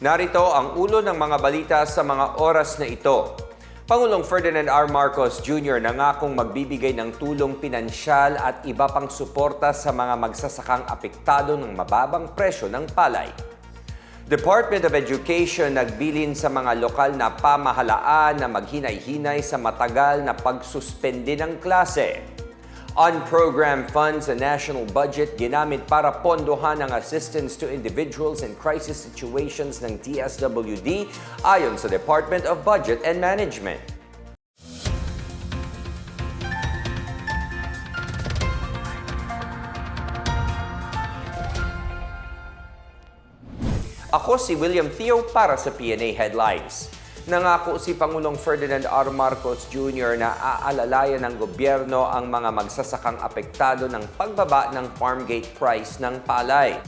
Narito ang ulo ng mga balita sa mga oras na ito. Pangulong Ferdinand R. Marcos Jr. nangakong magbibigay ng tulong pinansyal at iba pang suporta sa mga magsasakang apektado ng mababang presyo ng palay. Department of Education nagbilin sa mga lokal na pamahalaan na maghinay-hinay sa matagal na pagsuspende ng klase. On-program funds sa national budget ginamit para pondohan ang assistance to individuals in crisis situations ng DSWD ayon sa Department of Budget and Management. Ako si William Theo para sa PNA Headlines. Nangako si Pangulong Ferdinand R. Marcos Jr. na aalalayan ng gobyerno ang mga magsasakang apektado ng pagbaba ng farm gate price ng palay.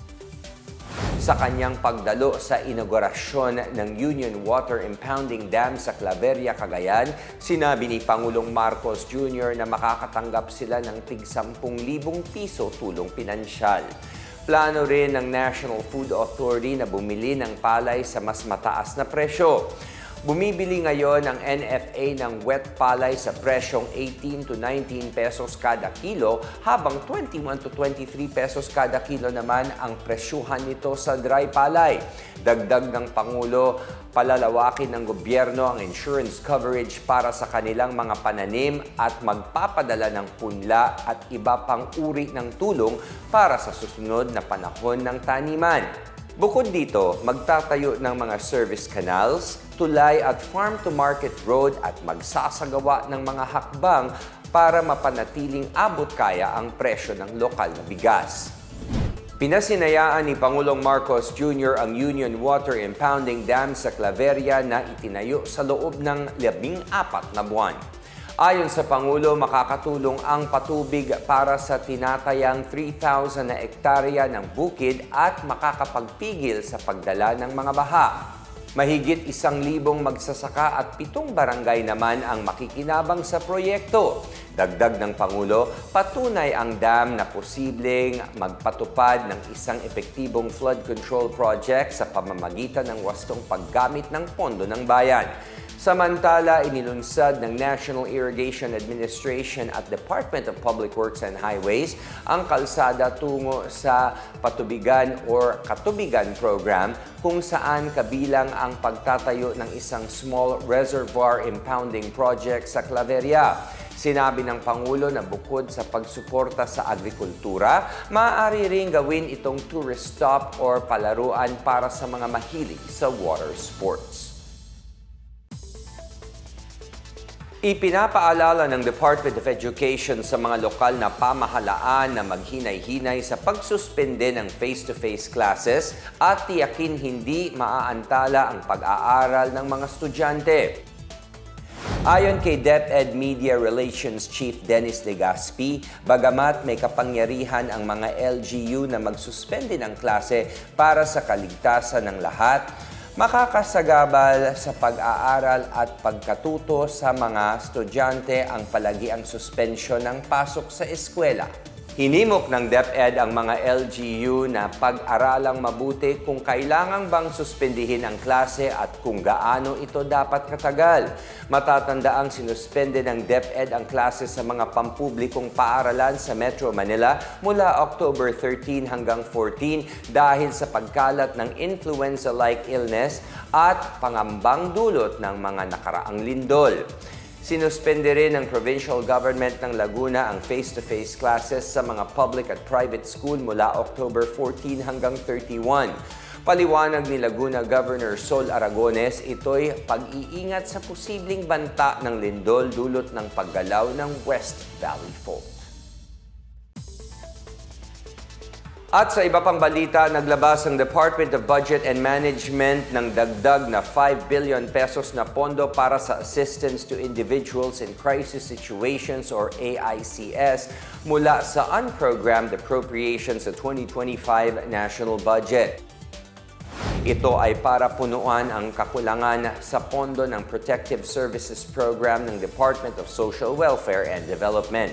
Sa kanyang pagdalo sa inaugurasyon ng Union Water Impounding Dam sa Claveria, Cagayan, sinabi ni Pangulong Marcos Jr. na makakatanggap sila ng tig 10,000 piso tulong pinansyal. Plano rin ng National Food Authority na bumili ng palay sa mas mataas na presyo. Bumibili ngayon ang NFA ng wet palay sa presyong 18 to 19 pesos kada kilo habang 21 to 23 pesos kada kilo naman ang presyuhan nito sa dry palay. Dagdag ng Pangulo, palalawakin ng gobyerno ang insurance coverage para sa kanilang mga pananim at magpapadala ng punla at iba pang uri ng tulong para sa susunod na panahon ng taniman. Bukod dito, magtatayo ng mga service canals, tulay at farm-to-market road at magsasagawa ng mga hakbang para mapanatiling abot kaya ang presyo ng lokal na bigas. Pinasinayaan ni Pangulong Marcos Jr. ang Union Water Impounding Dam sa Claveria na itinayo sa loob ng labing apat na buwan. Ayon sa Pangulo, makakatulong ang patubig para sa tinatayang 3,000 na ektarya ng bukid at makakapagpigil sa pagdala ng mga baha. Mahigit isang libong magsasaka at pitong barangay naman ang makikinabang sa proyekto. Dagdag ng Pangulo, patunay ang dam na posibleng magpatupad ng isang epektibong flood control project sa pamamagitan ng wastong paggamit ng pondo ng bayan. Samantala, inilunsad ng National Irrigation Administration at Department of Public Works and Highways ang kalsada tungo sa Patubigan or Katubigan Program kung saan kabilang ang pagtatayo ng isang small reservoir impounding project sa Claveria. Sinabi ng Pangulo na bukod sa pagsuporta sa agrikultura, maaari ring gawin itong tourist stop or palaruan para sa mga mahilig sa water sports. Ipinapaalala ng Department of Education sa mga lokal na pamahalaan na maghinay-hinay sa pagsuspende ng face-to-face classes at tiyakin hindi maaantala ang pag-aaral ng mga estudyante. Ayon kay DepEd Media Relations Chief Dennis Legaspi, bagamat may kapangyarihan ang mga LGU na magsuspende ng klase para sa kaligtasan ng lahat, makakasagabal sa pag-aaral at pagkatuto sa mga estudyante ang palagi ang suspensyon ng pasok sa eskwela. Hinimok ng DepEd ang mga LGU na pag-aralang mabuti kung kailangan bang suspendihin ang klase at kung gaano ito dapat katagal. Matatanda ang sinuspende ng DepEd ang klase sa mga pampublikong paaralan sa Metro Manila mula October 13 hanggang 14 dahil sa pagkalat ng influenza-like illness at pangambang dulot ng mga nakaraang lindol. Sinuspende rin ng provincial government ng Laguna ang face-to-face classes sa mga public at private school mula October 14 hanggang 31. Paliwanag ni Laguna Governor Sol Aragones, ito'y pag-iingat sa posibleng banta ng lindol dulot ng paggalaw ng West Valley Fault. At sa iba pang balita, naglabas ang Department of Budget and Management ng dagdag na 5 billion pesos na pondo para sa assistance to individuals in crisis situations or AICS mula sa unprogrammed appropriations sa 2025 national budget. Ito ay para punuan ang kakulangan sa pondo ng Protective Services Program ng Department of Social Welfare and Development.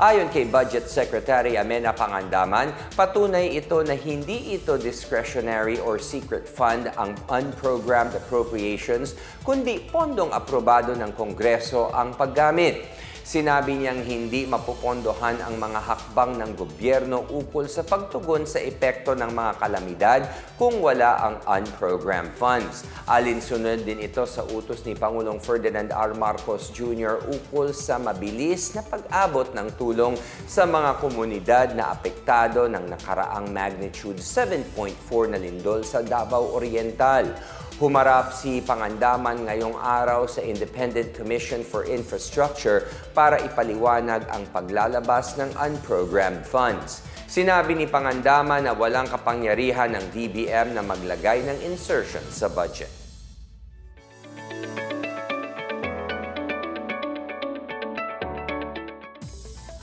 Ayon kay Budget Secretary Amena Pangandaman, patunay ito na hindi ito discretionary or secret fund ang unprogrammed appropriations, kundi pondong aprobado ng Kongreso ang paggamit. Sinabi niyang hindi mapupondohan ang mga hakbang ng gobyerno ukol sa pagtugon sa epekto ng mga kalamidad kung wala ang unprogrammed funds. Alinsunod din ito sa utos ni Pangulong Ferdinand R. Marcos Jr. ukol sa mabilis na pag-abot ng tulong sa mga komunidad na apektado ng nakaraang magnitude 7.4 na lindol sa Davao Oriental. Humarap si Pangandaman ngayong araw sa Independent Commission for Infrastructure para ipaliwanag ang paglalabas ng unprogrammed funds. Sinabi ni Pangandaman na walang kapangyarihan ng DBM na maglagay ng insertion sa budget.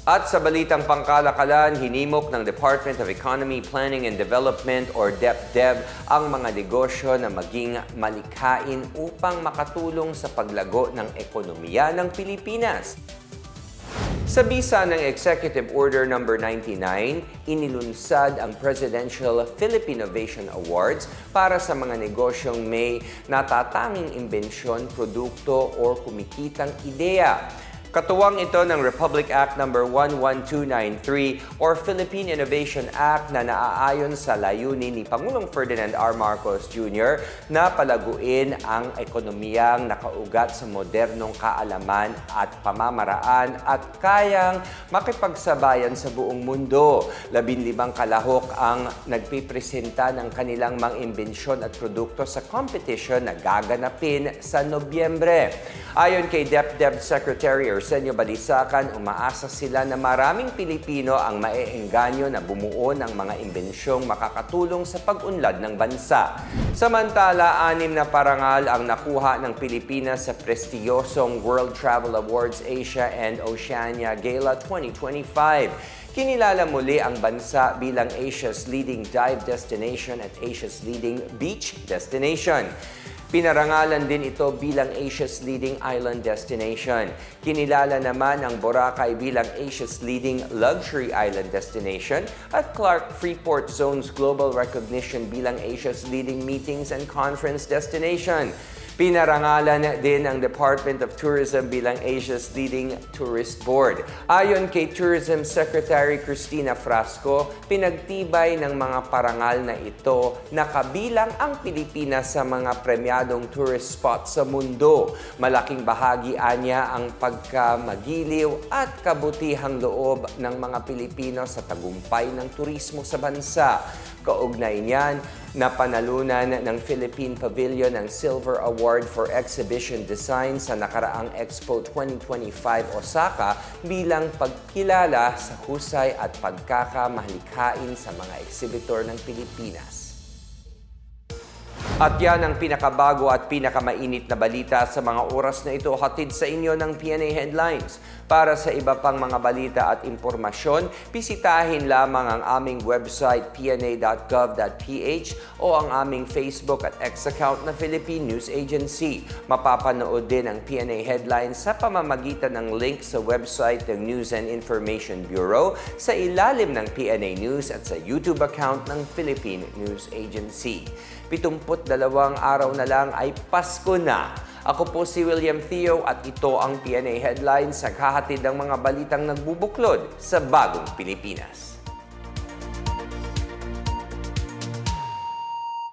At sa balitang pangkalakalan, hinimok ng Department of Economy, Planning and Development or DepDev ang mga negosyo na maging malikhain upang makatulong sa paglago ng ekonomiya ng Pilipinas. Sa bisa ng Executive Order No. 99, inilunsad ang Presidential Philippine Innovation Awards para sa mga negosyong may natatanging imbensyon, produkto o kumikitang ideya. Katuwang ito ng Republic Act No. 11293 or Philippine Innovation Act na naaayon sa layunin ni Pangulong Ferdinand R. Marcos Jr. na palaguin ang ekonomiyang nakaugat sa modernong kaalaman at pamamaraan at kayang makipagsabayan sa buong mundo. Labinlimang kalahok ang nagpipresenta ng kanilang mga imbensyon at produkto sa competition na gaganapin sa Nobyembre. Ayon kay DepDep Secretary Arsenio Balisacan, umaasa sila na maraming Pilipino ang maeengganyo na bumuo ng mga imbensyong makakatulong sa pag-unlad ng bansa. Samantala, anim na parangal ang nakuha ng Pilipinas sa prestiyosong World Travel Awards Asia and Oceania Gala 2025. Kinilala muli ang bansa bilang Asia's leading dive destination at Asia's leading beach destination. Pinarangalan din ito bilang Asia's leading island destination. Kinilala naman ang Boracay bilang Asia's leading luxury island destination at Clark Freeport Zone's global recognition bilang Asia's leading meetings and conference destination. Pinarangalan din ang Department of Tourism bilang Asia's leading tourist board. Ayon kay Tourism Secretary Cristina Frasco, pinagtibay ng mga parangal na ito na kabilang ang Pilipinas sa mga premyadong tourist spot sa mundo. Malaking bahagi anya ang pagkamagiliw at kabutihang loob ng mga Pilipino sa tagumpay ng turismo sa bansa. Kaugnay niyan, napanalunan ng Philippine Pavilion ang Silver Award for Exhibition Design sa nakaraang Expo 2025 Osaka bilang pagkilala sa husay at pagkakamalikhain sa mga exhibitor ng Pilipinas. At yan ang pinakabago at pinakamainit na balita sa mga oras na ito hatid sa inyo ng PNA Headlines. Para sa iba pang mga balita at impormasyon, bisitahin lamang ang aming website pna.gov.ph o ang aming Facebook at X account na Philippine News Agency. Mapapanood din ang PNA Headlines sa pamamagitan ng link sa website ng News and Information Bureau sa ilalim ng PNA News at sa YouTube account ng Philippine News Agency. 72 araw na lang ay Pasko na. Ako po si William Theo at ito ang PNA Headlines sa kahatid ng mga balitang nagbubuklod sa bagong Pilipinas.